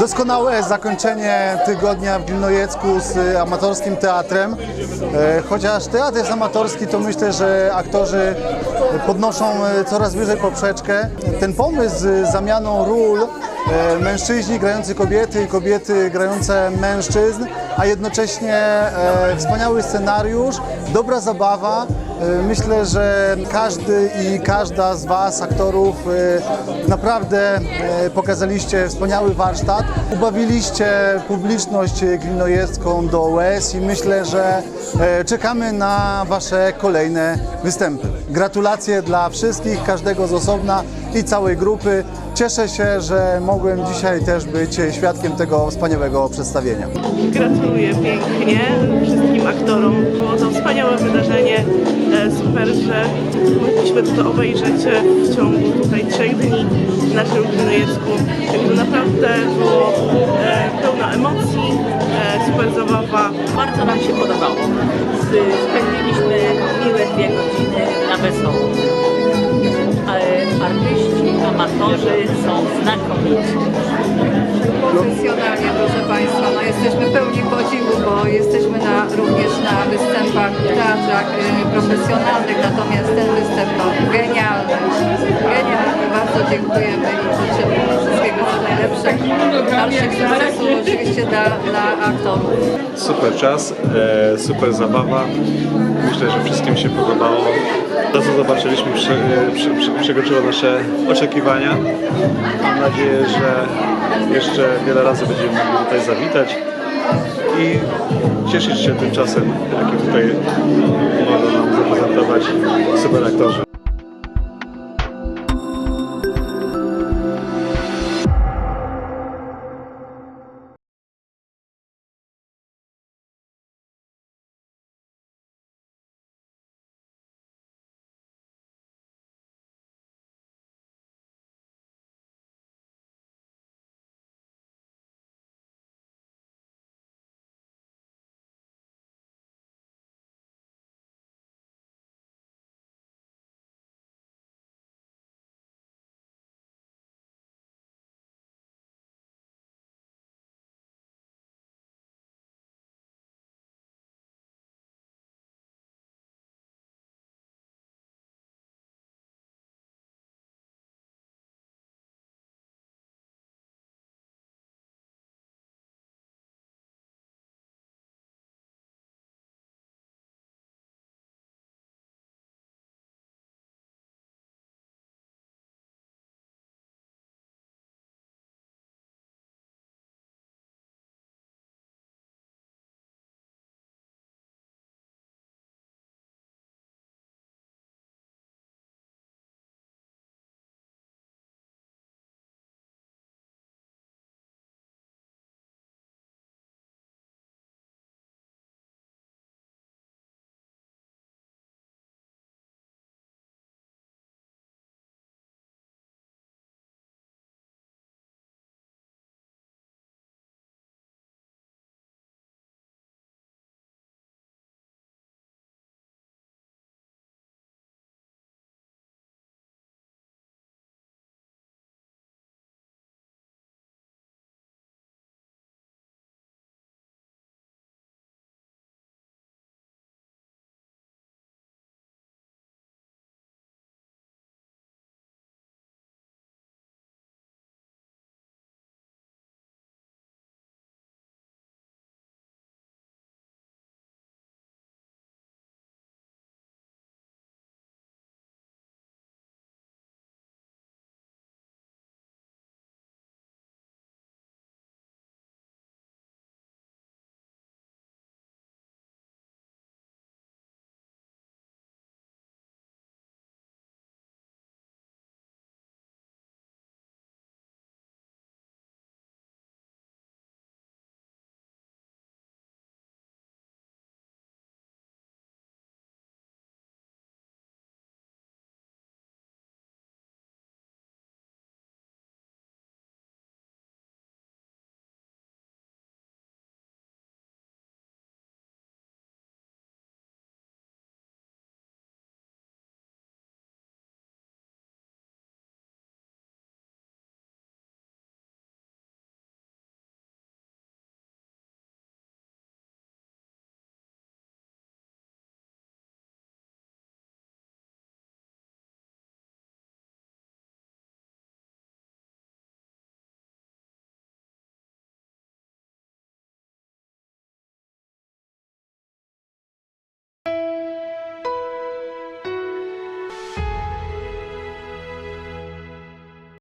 Doskonałe zakończenie tygodnia w Gilnojecku z amatorskim teatrem. E, Chociaż teatr jest amatorski, to myślę, że aktorzy podnoszą e, coraz wyżej poprzeczkę. Ten pomysł z zamianą ról e, mężczyźni grający kobiety i kobiety grające mężczyzn, a jednocześnie wspaniały scenariusz, dobra zabawa. E, Myślę, że każdy i każda z Was, aktorów, e, naprawdę e, pokazaliście wspaniały warsztat. Ubawiliście publiczność glinojecką do łez i myślę, że czekamy na Wasze kolejne występy. Gratulacje dla wszystkich, każdego z osobna i całej grupy. Cieszę się, że mogłem dzisiaj też być świadkiem tego wspaniałego przedstawienia. Gratuluję pięknie wszystkim aktorom. Było to wspaniałe wydarzenie. E, Super, że mogliśmy to obejrzeć w ciągu tutaj trzech dni w naszym Gminojecku. To naprawdę było e, pełno emocji, e, super zabawa. Bardzo nam się podobało. Spędziliśmy miłe dwie godziny na wesoło. Amatorzy są znakomici. profesjonalnie, proszę Państwa. No, jesteśmy pełni podziwu, bo jesteśmy na, również na występach w teatrach y, profesjonalnych, natomiast ten występ no, genialny. Genialny. Bardzo dziękujemy i życzymy wszystkiego co najlepsze. Dalszych sukcesów oczywiście dla, dla aktorów. Super czas, e, super zabawa. Myślę, że wszystkim się podobało. To, co zobaczyliśmy, prze, e, prze, prze, przekroczyło nasze oczekiwania. Mam nadzieję, że jeszcze wiele razy będziemy mogli tutaj zawitać i cieszyć się tym czasem, jaki tutaj mogą nam zaprezentować super aktorzy.